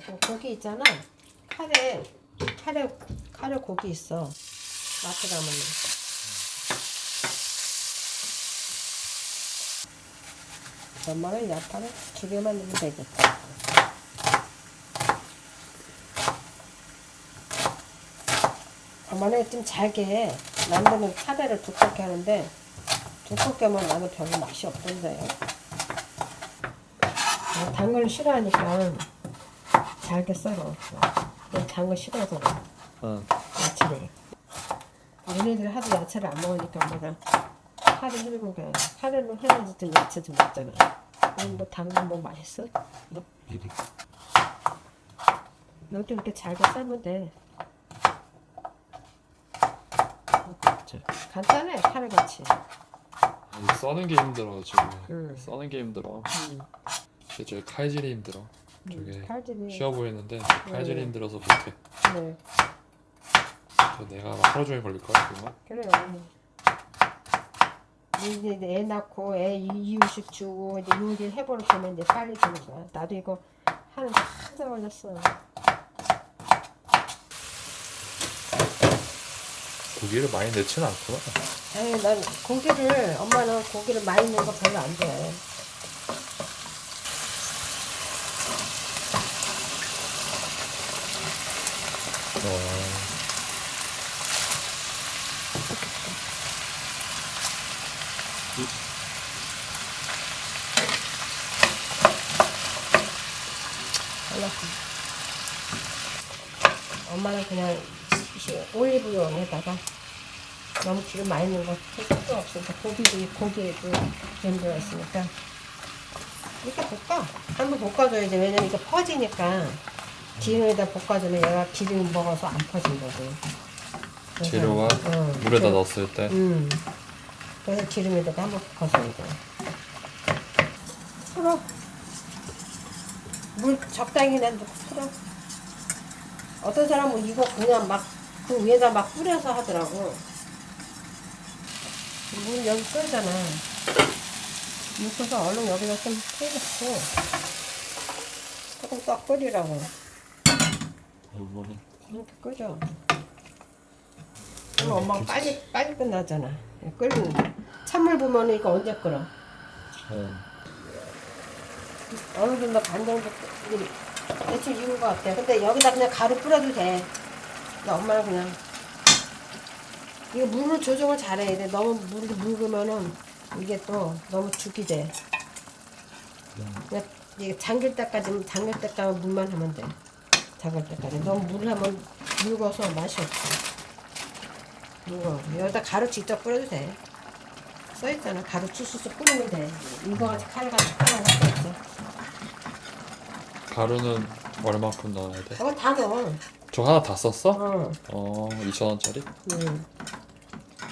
되고 고기 있잖아. 카레 카레 카레 고기 있어. 마트 가면은. 엄마는 야파를 두 개만 넣으면 되겠다. 엄마는 좀 잘게 남들은 카레를 두껍게 하는데 두껍게만 나도 별로 맛이 없던데요. 어, 당근 싫어하니까 잘게 썰어. 난 당근 싫어서 응. 야채를. 얘네들 하도 야채를 안 먹으니까 엄마가 카레 해주고 그래. 카레는 해야지 좀 야채 좀 먹잖아. 그럼 뭐 당근 뭐 맛있어? 미리. 너도 이렇게 잘게 썰면 돼. 자, 간단해 카레 같이. 아니, 써는 게 힘들어 지금. 응. 써는 게 힘들어. 음. 이게 저기 칼질이 힘들어. 저게 칼질이. 쉬워 보이는데 칼질이 음. 힘들어서 못해. 네. 저 내가 막 하루 종일 걸릴 거야 그거. 그래요. 이제 애 낳고 애 이- 이유식 주고 이제 요리 해버릴 거면 이제 빨리 되는 거야. 나도 이거 하는데 한참 걸렸어. 고기를 많이 넣지는 않구나. 아니 난 고기를 엄마는 고기를 많이 넣는 거 별로 안 좋아해. 어. 잘랐어. 엄마는 그냥 시- 올리브영에다가 너무 기름 많이 넣는 거 필요 없으니까 고기도 고기에도 기름 들어있으니까. 이렇게 볶아. 한번 볶아줘야지. 왜냐면 이거 퍼지니까 기름에다 볶아주면 얘가 기름이 먹어서 안 퍼진거든 그래서- 재료가 응, 물에다 그래- 넣었을 때? 음. 그래서 기름에다가 한번 볶아줘야 돼 풀어. 물 적당히 놔두고 풀어. 어떤 사람은 이거 그냥 막 그 위에다 막 뿌려서 하더라고. 물 여기 끓잖아. 묻혀서 얼른 여기다 좀 뿌려놓고 조금 떡 끓이라고 이렇게 끓여. 그럼 엄마가 빨리 빨리 끝나잖아. 끓는 거. 찬물 부으면 이거 언제 끓어? 응. 어느 정도 반 정도 끓- 대충 익은 것 같아. 근데 여기다 그냥 가루 뿌려도 돼. 근데 엄마는 그냥 이거 물을 조정을 잘해야 돼 너무 물이 묽으면은 이게 또 너무 죽이 돼. 그냥 이게 잠길 때까지 잠길 때까지 물만 하면 돼 잠길 때까지 너무 물을 하면 묽어서 맛이 없어 묽어 여기다 가루 직접 뿌려도 돼 써있잖아 가루 추수수 뿌리면 돼 이거 같이 칼 같이 칼같이 써있어 가루는 얼마큼 넣어야 돼? 저거 다 넣어 저 하나 다 썼어? 어. 어, 2,000원짜리? 음.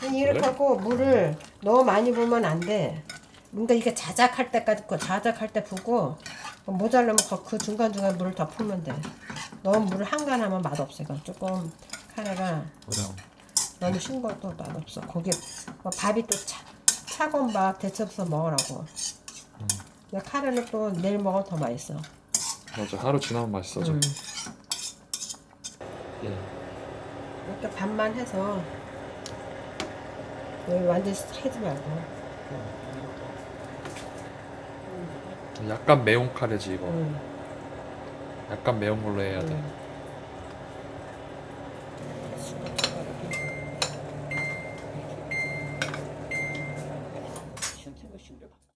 이렇게 그래? 하고 물을 너무 많이 부으면 안 돼. 뭔가 이게 자작할 때까지 거 자작할 때 부고 모자르면 그- 그 중간 중간 물을 더 풀면 돼. 너무 물을 한간하면 맛 없어. 이거 조금 카레가 너무 싱거워도 맛 없어. 고기 뭐 밥이 또 차, 차가운 밥 데쳐서 먹으라고. 근데 카레는 또 내일 먹으면 더 맛있어. 맞아 하루 지나면 맛있어져. 음. 예. 이렇게 반만 해서 완전 해지 말고. 약간 매운 카레지 이거. 음. 약간 매운 걸로 해야 돼. 음.